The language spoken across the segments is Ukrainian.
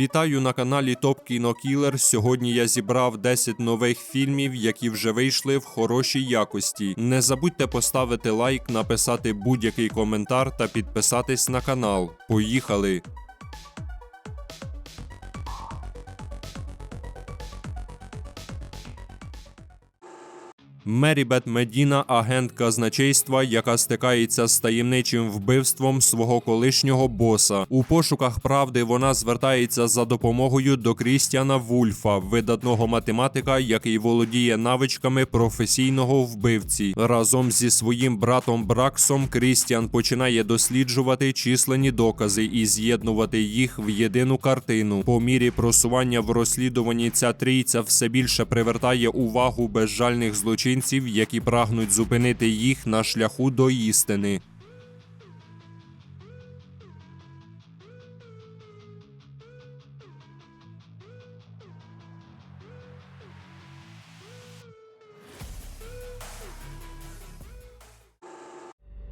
Вітаю на каналі Топ Кіно Кілер. Сьогодні я зібрав 10 нових фільмів, які вже вийшли в хорошій якості. Не забудьте поставити лайк, написати будь-який коментар та підписатись на канал. Поїхали! Мерібет Медіна, агент казначейства, яка стикається з таємничим вбивством свого колишнього боса. У пошуках правди вона звертається за допомогою до Крістіана Вульфа, видатного математика, який володіє навичками професійного вбивці. Разом зі своїм братом Браксом Крістіан починає досліджувати численні докази і з'єднувати їх в єдину картину. По мірі просування в розслідуванні ця трійця все більше привертає увагу безжальних злочинців, які прагнуть зупинити їх на шляху до істини.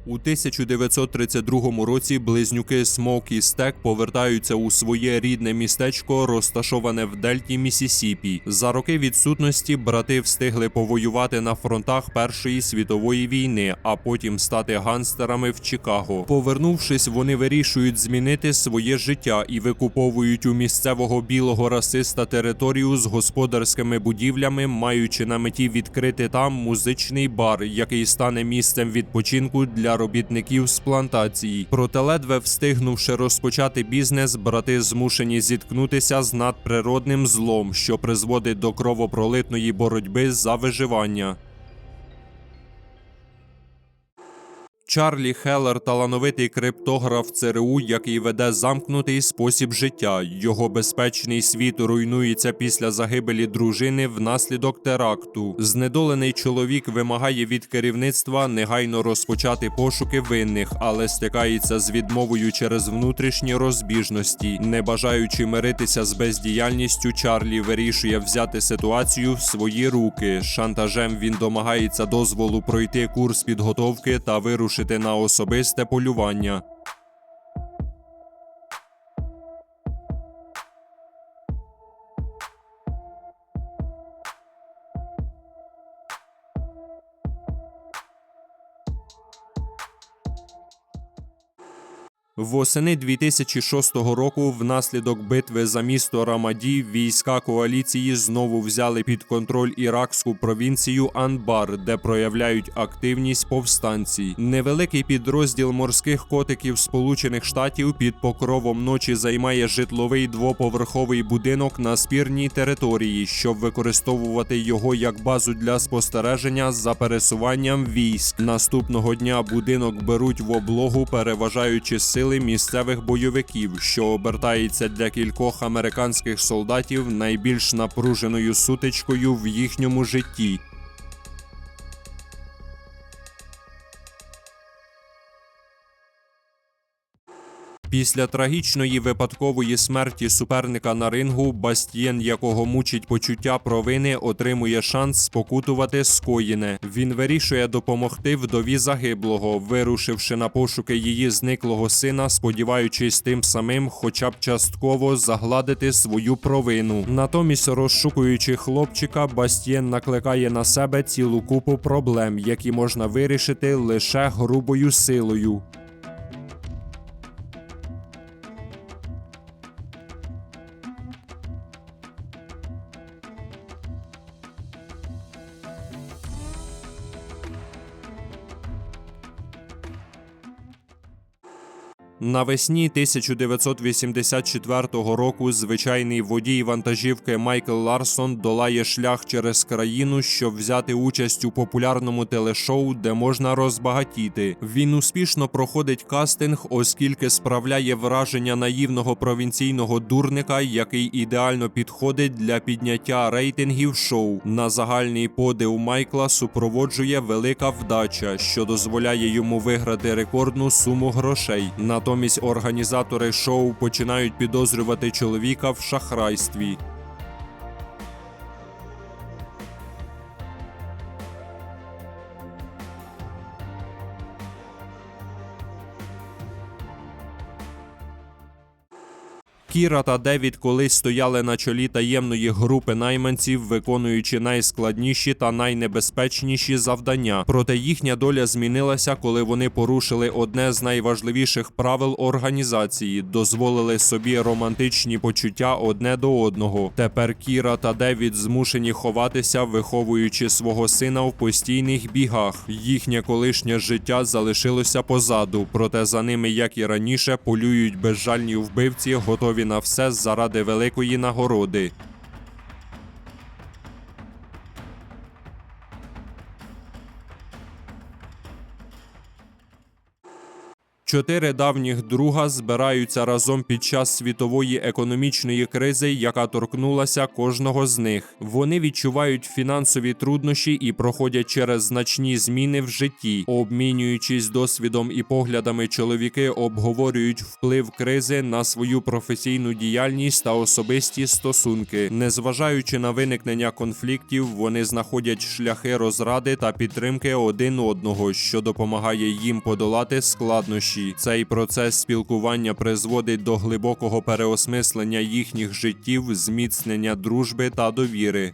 У 1932 році близнюки Смокі Стек повертаються у своє рідне містечко, розташоване в дельті Місісіпі. За роки відсутності брати встигли повоювати на фронтах Першої світової війни, а потім стати гангстерами в Чикаго. Повернувшись, вони вирішують змінити своє життя і викуповують у місцевого білого расиста територію з господарськими будівлями, маючи на меті відкрити там музичний бар, який стане місцем відпочинку для робітників з плантації. Проте ледве встигнувши розпочати бізнес, брати змушені зіткнутися з надприродним злом, що призводить до кровопролитної боротьби за виживання. Чарлі Хеллер талановитий криптограф ЦРУ, який веде замкнутий спосіб життя. Його безпечний світ руйнується після загибелі дружини внаслідок теракту. Знедолений чоловік вимагає від керівництва негайно розпочати пошуки винних, але стикається з відмовою через внутрішні розбіжності. Не бажаючи миритися з бездіяльністю, Чарлі вирішує взяти ситуацію в свої руки. Шантажем він домагається дозволу пройти курс підготовки та вирушити на особисте полювання. Восени 2006 року, внаслідок битви за місто Рамаді, війська коаліції знову взяли під контроль іракську провінцію Анбар, де проявляють активність повстанці. Невеликий підрозділ морських котиків Сполучених Штатів під покровом ночі займає житловий двоповерховий будинок на спірній території, щоб використовувати його як базу для спостереження за пересуванням військ. Наступного дня будинок беруть в облогу, переважаючи сили місцевих бойовиків, що обертається для кількох американських солдатів найбільш напруженою сутичкою в їхньому житті. Після трагічної випадкової смерті суперника на рингу, Бастієн, якого мучить почуття провини, отримує шанс спокутувати скоєне. Він вирішує допомогти вдові загиблого, вирушивши на пошуки її зниклого сина, сподіваючись тим самим, хоча б частково загладити свою провину. Натомість, розшукуючи хлопчика, Бастієн накликає на себе цілу купу проблем, які можна вирішити лише грубою силою. Навесні 1984 року звичайний водій вантажівки Майкл Ларсон долає шлях через країну, щоб взяти участь у популярному телешоу, де можна розбагатіти. Він успішно проходить кастинг, оскільки справляє враження наївного провінційного дурника, який ідеально підходить для підняття рейтингів шоу. На загальний подив Майкла супроводжує велика вдача, що дозволяє йому виграти рекордну суму грошей. Натомість організатори шоу починають підозрювати чоловіка в шахрайстві. Кіра та Девід колись стояли на чолі таємної групи найманців, виконуючи найскладніші та найнебезпечніші завдання. Проте їхня доля змінилася, коли вони порушили одне з найважливіших правил організації, дозволили собі романтичні почуття одне до одного. Тепер Кіра та Девід змушені ховатися, виховуючи свого сина в постійних бігах. Їхнє колишнє життя залишилося позаду, проте за ними, як і раніше, полюють безжальні вбивці, готові на все заради великої нагороди. Чотири давніх друга збираються разом під час світової економічної кризи, яка торкнулася кожного з них. Вони відчувають фінансові труднощі і проходять через значні зміни в житті. Обмінюючись досвідом і поглядами, чоловіки обговорюють вплив кризи на свою професійну діяльність та особисті стосунки. Незважаючи на виникнення конфліктів, вони знаходять шляхи розради та підтримки один одного, що допомагає їм подолати складнощі. Цей процес спілкування призводить до глибокого переосмислення їхніх життів, зміцнення дружби та довіри.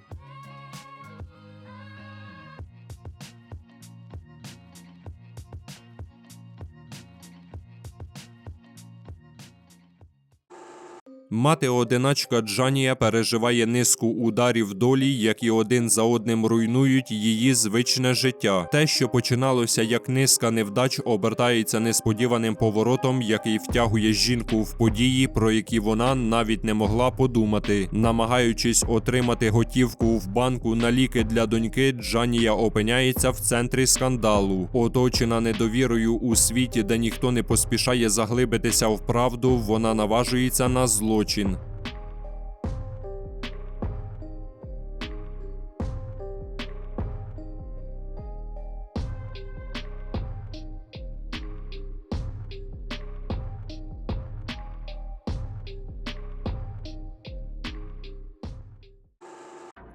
Мати одиначка Джанія переживає низку ударів долі, які один за одним руйнують її звичне життя. Те, що починалося як низка невдач, обертається несподіваним поворотом, який втягує жінку в події, про які вона навіть не могла подумати. Намагаючись отримати готівку в банку на ліки для доньки, Джанія опиняється в центрі скандалу. Оточена недовірою у світі, де ніхто не поспішає заглибитися в правду, вона наважується на злочин.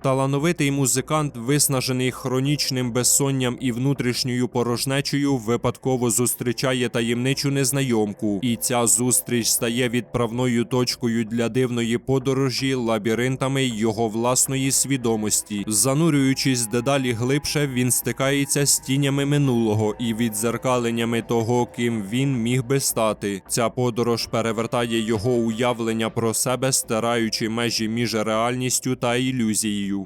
Талановитий музикант, виснажений хронічним безсонням і внутрішньою порожнечею, випадково зустрічає таємничу незнайомку, і ця зустріч стає відправною точкою для дивної подорожі лабіринтами його власної свідомості. Занурюючись дедалі глибше, він стикається з тінями минулого і відзеркаленнями того, ким він міг би стати. Ця подорож перевертає його уявлення про себе, стираючи межі між реальністю та ілюзією.